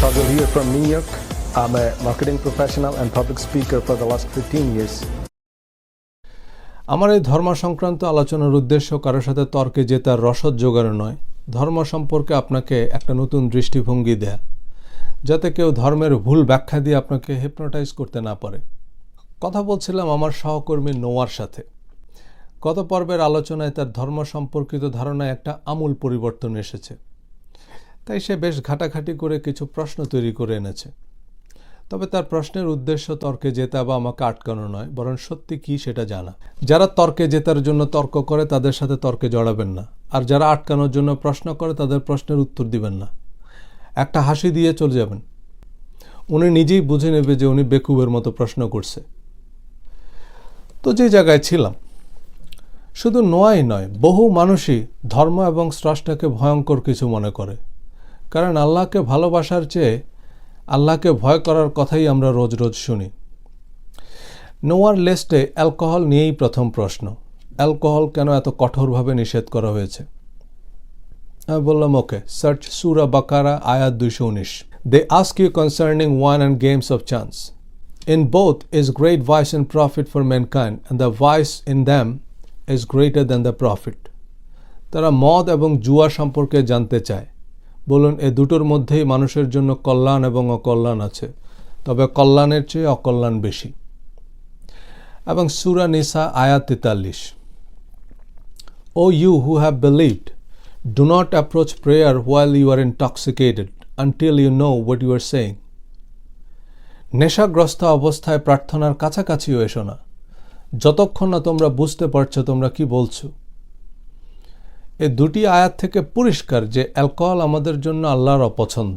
Shagil here from New York. I'm a marketing professional and public speaker for the last 15 years. আমার এই ধর্ম সংক্রান্ত আলোচনার উদ্দেশ্য কারোর সাথে তর্কে জেতার রসদ জোগাড় নয়। ধর্ম সম্পর্কে আপনাকে একটা নতুন দৃষ্টিভঙ্গি দেয়া। যাতে কেউ ধর্মের ভুল ব্যাখ্যা দিয়ে আপনাকে হিপনোটাইজ করতে না পারে। কথা বলছিলাম আমার সহকর্মী নোয়ার সাথে। গত পর্বের আলোচনায় তার ধর্ম সম্পর্কিত ধারণায় একটা আমূল পরিবর্তন এসেছে। তাই সে বেশ ঘাটাঘাটি করে কিছু প্রশ্ন তৈরি করে এনেছে। তবে তার প্রশ্নের উদ্দেশ্য তর্কে জেতা বা আমাকে আটকানো নয়, বরং সত্যি কি সেটা জানা। যারা তর্কে জেতার জন্য তর্ক করে, তাদের সাথে তর্কে জড়াবেন না। আর যারা আটকানোর জন্য প্রশ্ন করে, তাদের প্রশ্নের উত্তর দিবেন না। একটা হাসি দিয়ে চলে যাবেন। উনি নিজেই বুঝে নেবে যে উনি বেকুবের মতো প্রশ্ন করছে। তো যে জায়গায় ছিলাম, শুধু নোয়াই নয়, বহু মানুষই ধর্ম এবং স্রষ্টাকে ভয়ঙ্কর কিছু মনে করে। কারণ আল্লাহকে ভালোবাসার চেয়ে আল্লাহকে ভয় করার কথাই আমরা রোজ রোজ শুনি। নোয়ার লেস্টে অ্যালকোহল নিয়েই প্রথম প্রশ্ন, অ্যালকোহল কেন এত কঠোরভাবে নিষেধ করা হয়েছে? আমি বললাম, ওকে, সার্চ সুরা বাকারা, আয়াত দুইশো উনিশ। They ask you concerning wine and games of chance in both is great vice and profit for mankind and the vice in them is greater than the profit তারা মদ এবং জুয়া সম্পর্কে জানতে চায়। বলুন, এ দুটোর মধ্যেই মানুষের জন্য কল্যাণ এবং অকল্যাণ আছে। তবে কল্যাণের চেয়ে অকল্যাণ বেশি। এবং সুরা নিসা আয়াত তেতাল্লিশ। O you who have believed, do not approach prayer while you are intoxicated until you know what you are saying. নেশাগ্রস্ত অবস্থায় প্রার্থনার কাছাকাছিও এসো না। যতক্ষণ না তোমরা বুঝতে পারছ তোমরা কি বলছো। এই দুটি আয়াত থেকে পরিষ্কার যে অ্যালকোহল আমাদের জন্য আল্লাহর অপছন্দ।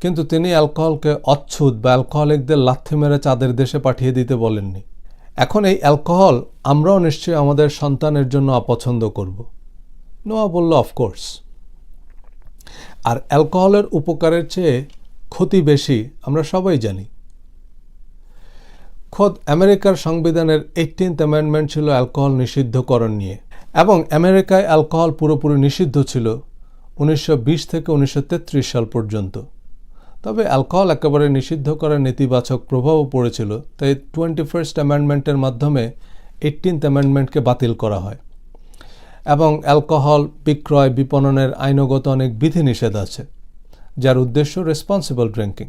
কিন্তু তিনি অ্যালকোহলকে অচ্ছুত বা অ্যালকোহলিকদের লাথি মেরে চাঁদের দেশে পাঠিয়ে দিতে বলেননি। এখন এই অ্যালকোহল আমরাও নিশ্চয়ই আমাদের সন্তানের জন্য অপছন্দ করব। নোয়া বলল অফকোর্স আর অ্যালকোহলের উপকারের চেয়ে ক্ষতি বেশি আমরা সবাই জানি। খোদ আমেরিকার সংবিধানের এইটিন্থ অ্যামেন্ডমেন্ট ছিল অ্যালকোহল নিষিদ্ধকরণ নিয়ে। এবং আমেরিকায় অ্যালকোহল পুরোপুরি নিষিদ্ধ ছিল উনিশশো বিশ থেকে উনিশশো তেত্রিশ সাল পর্যন্ত। তবে অ্যালকোহল একেবারে নিষিদ্ধ করার নেতিবাচক প্রভাবও পড়েছিল, তাই টোয়েন্টি ফার্স্ট অ্যামেন্ডমেন্টের মাধ্যমে এইটিন্থ অ্যামেন্ডমেন্টকে বাতিল করা হয়। এবং অ্যালকোহল বিক্রয় বিপণনের আইনগত অনেক বিধিনিষেধ আছে, যার উদ্দেশ্য রেসপন্সিবল ড্রিঙ্কিং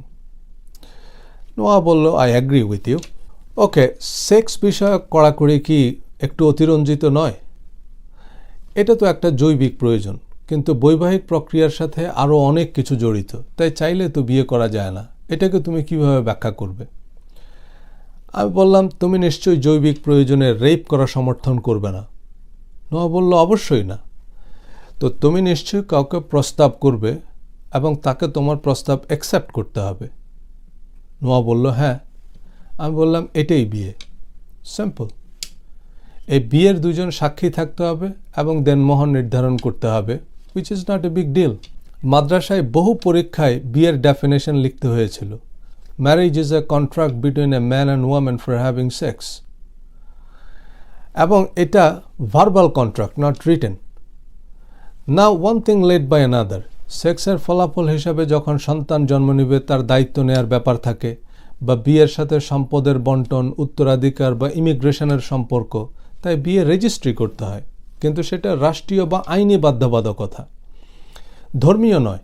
নোয়া বলল, I agree with you. Okay, sex বিষয়ক কড়াকড়ি কি একটু অতিরঞ্জিত নয়? এটা তো একটা জৈবিক প্রয়োজন, কিন্তু বৈবাহিক প্রক্রিয়ার সাথে আরও অনেক কিছু জড়িত, তাই চাইলে তো বিয়ে করা যায় না। এটাকে তুমি কীভাবে ব্যাখ্যা করবে? আমি বললাম, তুমি নিশ্চয়ই জৈবিক প্রয়োজনে রেপ করা সমর্থন করবে না। নোয়া বলল, অবশ্যই না। তো তুমি নিশ্চয়ই কাউকে প্রস্তাব করবে এবং তাকে তোমার প্রস্তাব অ্যাকসেপ্ট করতে হবে। নোয়া বলল হ্যাঁ। আমি বললাম, এটাই বিয়ে। সিম্পল এই বিয়ের দুজন সাক্ষী থাকতে হবে এবং দেনমোহর নির্ধারণ করতে হবে which is not a big deal মাদ্রাসায় বহু পরীক্ষায় বিয়ের ডেফিনেশন লিখতে হয়েছিল। Marriage is a contract between a man and women for having sex এবং এটা ভার্বাল কন্ট্রাক্ট নট রিটেন না one thing led by another সেক্সের ফলাফল হিসাবে যখন সন্তান জন্ম নেবে, তার দায়িত্ব নেয়ার ব্যাপার থাকে, বা বিয়ের সাথে সম্পদের বন্টন, উত্তরাধিকার বা ইমিগ্রেশনের সম্পর্ক তাই বিয়ে রেজিস্ট্রি করতে হয়। কিন্তু সেটা রাষ্ট্রীয় বা আইনি বাধ্যবাধকতা। ধর্মীয় নয়।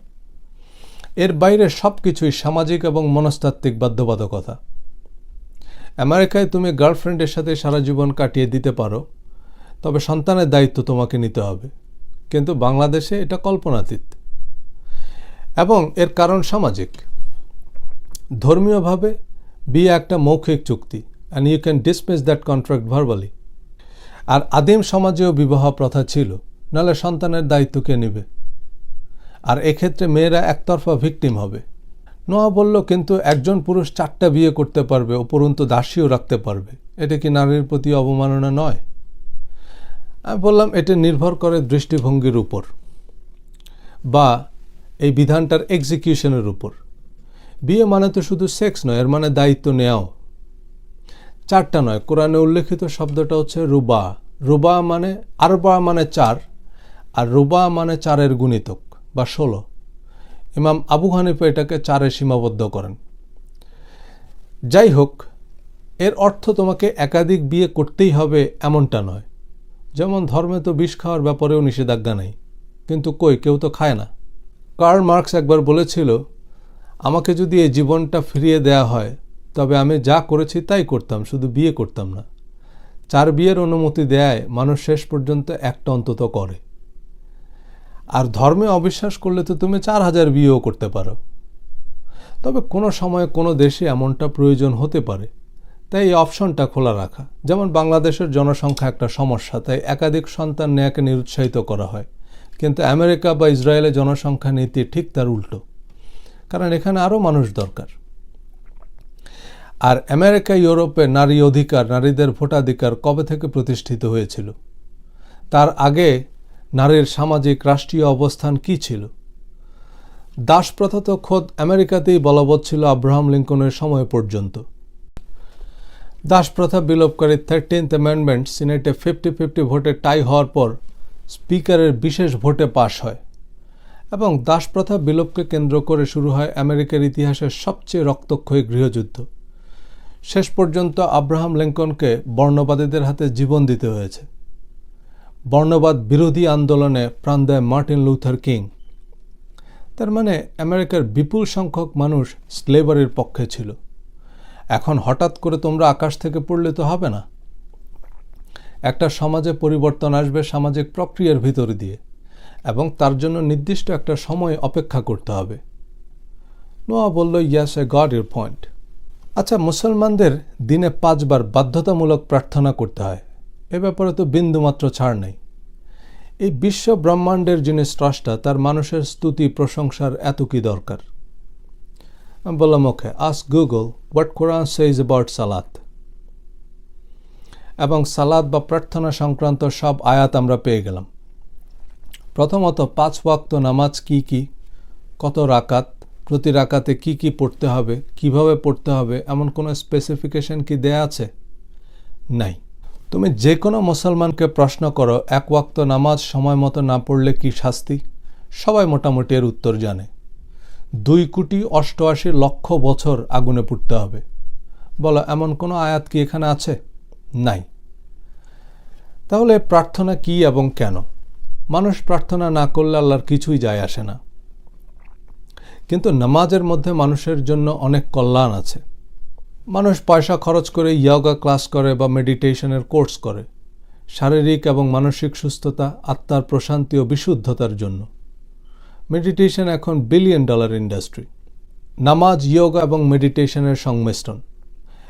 এর বাইরে সব কিছুই সামাজিক এবং মনস্তাত্ত্বিক বাধ্যবাধকতা। আমেরিকায় তুমি গার্লফ্রেন্ডের সাথে সারা জীবন কাটিয়ে দিতে পারো, তবে সন্তানের দায়িত্ব তোমাকে নিতে হবে। কিন্তু বাংলাদেশে এটা কল্পনাতীত। এবং এর কারণ সামাজিক। ধর্মীয়ভাবে বিয়ে একটা মৌখিক চুক্তি। And you can dismiss that contract verbally আর আদিম সমাজেও বিবাহ প্রথা ছিল, নাহলে সন্তানের দায়িত্ব কে নেবে? আর এক্ষেত্রে মেয়েরা একতরফা ভিকটিম হবে। নোয়া বলল, কিন্তু একজন পুরুষ চারটা বিয়ে করতে পারবে, উপরন্তু দাসীও রাখতে পারবে। এটা কি নারীর প্রতি অবমাননা নয়? আমি বললাম, এটা নির্ভর করে দৃষ্টিভঙ্গির উপর বা এই বিধানটার এক্সিকিউশনের উপর। বিয়ে মানে তো শুধু সেক্স নয়, এর মানে দায়িত্ব নেওয়াও। চারটা নয়, কোরআনে উল্লেখিত শব্দটা হচ্ছে রুবা। রুবা মানে আরবা মানে চার, আর রুবা মানে চারের গুণিতক, বা ষোলো। ইমাম আবু হানিফা এটাকে চারে সীমাবদ্ধ করেন। যাই হোক এর অর্থ তোমাকে একাধিক বিয়ে করতেই হবে এমনটা নয়। যেমন ধর্মে তো বিষ খাওয়ার ব্যাপারেও নিষেধাজ্ঞা নেই, কিন্তু কই, কেউ তো খায় না। কার্ল মার্কস একবার বলেছিল, আমাকে যদি এই জীবনটা ফিরিয়ে দেয়া হয় তবে আমি যা করেছি তাই করতাম, শুধু বিয়ে করতাম না। চার বিয়ের অনুমতি দেয় মানুষ শেষ পর্যন্ত একটা অন্তত করে। আর ধর্মে অবিশ্বাস করলে তো তুমি চার হাজার বিয়েও করতে পারো। তবে কোনো সময় কোনো দেশে এমনটা প্রয়োজন হতে পারে। তাই এই অপশনটা খোলা রাখা। যেমন বাংলাদেশের জনসংখ্যা একটা সমস্যা, তাই একাধিক সন্তান নেয়াকে নিরুৎসাহিত করা হয়। কিন্তু আমেরিকা বা ইসরায়েলের জনসংখ্যা নীতি ঠিক তার উল্টো। কারণ এখানে আরও মানুষ দরকার। আর আমেরিকা, ইউরোপে নারী অধিকার, নারীদের ভোটাধিকার কবে থেকে প্রতিষ্ঠিত হয়েছিল? তার আগে নারীর সামাজিক রাষ্ট্রীয় অবস্থান কি ছিল? দাসপ্রথা তো খোদ আমেরিকাতেই বলবৎ ছিল আব্রাহাম লিঙ্কনের সময় পর্যন্ত। দাসপ্রথা বিলোপকারী থার্টিন্থ অ্যামেন্ডমেন্ট সিনেটে ফিফটি ফিফটি ভোটে টাই হওয়ার পর স্পিকারের বিশেষ ভোটে পাশ হয় এবং দাসপ্রথা বিলোপকে কেন্দ্র করে শুরু হয় আমেরিকার ইতিহাসের সবচেয়ে রক্তক্ষয়ী গৃহযুদ্ধ। শেষ পর্যন্ত আব্রাহাম লিঙ্কনকে বর্ণবাদীদের হাতে জীবন দিতে হয়েছে। বর্ণবাদ বিরোধী আন্দোলনে প্রাণ দেয় মার্টিন লুথার কিং। তার মানে আমেরিকার বিপুল সংখ্যক মানুষ স্লেভারির পক্ষে ছিল। এখন হঠাৎ করে তোমরা আকাশ থেকে পড়লে তো হবে না। একটা সমাজে পরিবর্তন আসবে সামাজিক প্রক্রিয়ার ভিতর দিয়ে, এবং তার জন্য নির্দিষ্ট একটা সময় অপেক্ষা করতে হবে। নোয়া বলল yes I got your point আচ্ছা মুসলমানদের দিনে পাঁচবার বাধ্যতামূলক প্রার্থনা করতে হয়। এ ব্যাপারে তো বিন্দুমাত্র ছাড় নেই। এই বিশ্ব ব্রহ্মাণ্ডের যিনি স্রষ্টা, তার মানুষের স্তুতি, প্রশংসার এত কি দরকার? আমি বললাম, okay, ask Google, what Quran says about সালাত। এবং সালাদ বা প্রার্থনা সংক্রান্ত সব আয়াত আমরা পেয়ে গেলাম। প্রথমত, পাঁচ ওয়াক্ত নামাজ কি কি? কত রাকাত? প্রতি রাকাতে কি কি পড়তে হবে, কীভাবে পড়তে হবে, এমন কোনো স্পেসিফিকেশন কি দেয়া আছে? নাই। তুমি যে কোনো মুসলমানকে প্রশ্ন করো, এক ওয়াক্ত নামাজ সময় মতো না পড়লে কি শাস্তি? সবাই মোটামুটি এর উত্তর জানে। দুই কোটি অষ্টআশি লক্ষ বছর আগুনে পুড়তে হবে। বলো, এমন কোনো আয়াত কি এখানে আছে? নাই। তাহলে প্রার্থনা কি এবং কেন? মানুষ প্রার্থনা না করলে আল্লাহর কিছুই যায় আসে না। কিন্তু নামাজের মধ্যে মানুষের জন্য অনেক কল্যাণ আছে। মানুষ পয়সা খরচ করে ইয়োগা ক্লাস করে বা মেডিটেশনের কোর্স করে। শারীরিক এবং মানসিক সুস্থতা, আত্মার প্রশান্তি ও বিশুদ্ধতার জন্য। মেডিটেশন এখন বিলিয়ন ডলার ইন্ডাস্ট্রি। নামাজ, ইয়োগা এবং মেডিটেশনের সংমিশ্রণ।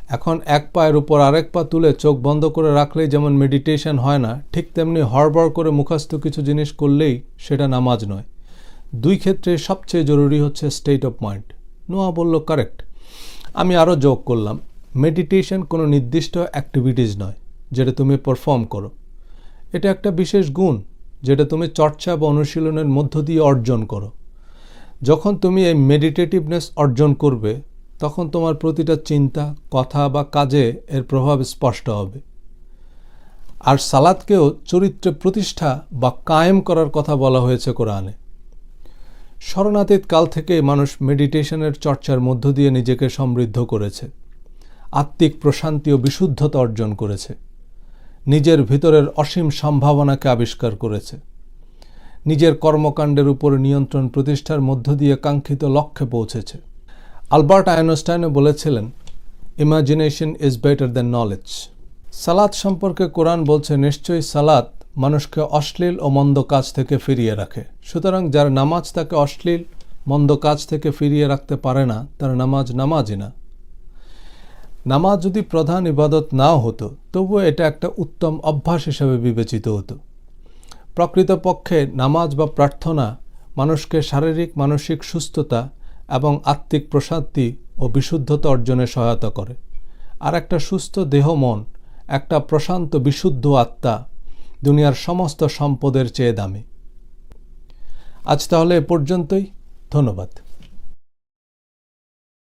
এখন এক পায়ের উপর আরেক পা তুলে চোখ বন্ধ করে রাখলেই যেমন মেডিটেশন হয় না, ঠিক তেমনি হড়বড় করে মুখস্থ কিছু জিনিস করলেই সেটা নামাজ নয়। দুই ক্ষেত্রে সবচেয়ে জরুরি হচ্ছে স্টেট অফ মাইন্ড নোয়া বলল কারেক্ট আমি আরও যোগ করলাম মেডিটেশন কোনো নির্দিষ্ট অ্যাক্টিভিটিস নয়, যেটা তুমি পারফর্ম করো। এটা একটা বিশেষ গুণ, যেটা তুমি চর্চা বা অনুশীলনের মধ্য দিয়ে অর্জন করো। যখন তুমি এই মেডিটেটিভনেস অর্জন করবে, তখন তোমার প্রতিটা চিন্তা, কথা বা কাজে এর প্রভাব স্পষ্ট হবে। আর সালাদকেও চরিত্রে প্রতিষ্ঠা বা কায়েম করার কথা বলা হয়েছে কোরআনে। স্মরণাতীত কাল থেকে মানুষ মেডিটেশনের চর্চার মধ্য দিয়ে নিজেকে সমৃদ্ধ করেছে। আত্মিক প্রশান্তি ও বিশুদ্ধতা অর্জন করেছে। নিজের ভিতরের অসীম সম্ভাবনাকে আবিষ্কার করেছে। নিজের কর্মকাণ্ডের উপর নিয়ন্ত্রণ প্রতিষ্ঠার মধ্য দিয়ে কাঙ্ক্ষিত লক্ষ্যে পৌঁছেছে। আলবার্ট আইনস্টাইনও বলেছিলেন imagination is better than knowledge সালাদ সম্পর্কে কোরআন বলছে, নিশ্চয়ই সালাদ মানুষকে অশ্লীল ও মন্দ কাজ থেকে ফিরিয়ে রাখে। সুতরাং যার নামাজ তাকে অশ্লীল, মন্দ কাজ থেকে ফিরিয়ে রাখতে পারে না, তার নামাজ নামাজই না। নামাজ যদি প্রধান ইবাদত নাও হতো, তবুও এটা একটা উত্তম অভ্যাস হিসেবে বিবেচিত হতো। প্রকৃতপক্ষে নামাজ বা প্রার্থনা মানুষকে শারীরিক, মানসিক সুস্থতা এবং আত্মিক প্রশান্তি ও বিশুদ্ধতা অর্জনে সহায়তা করে। আর একটা সুস্থ দেহ মন, একটা প্রশান্ত বিশুদ্ধ আত্মা দুনিয়ার সমস্ত সম্পদের চেয়ে দামি। আজ তাহলে এ পর্যন্তই। ধন্যবাদ।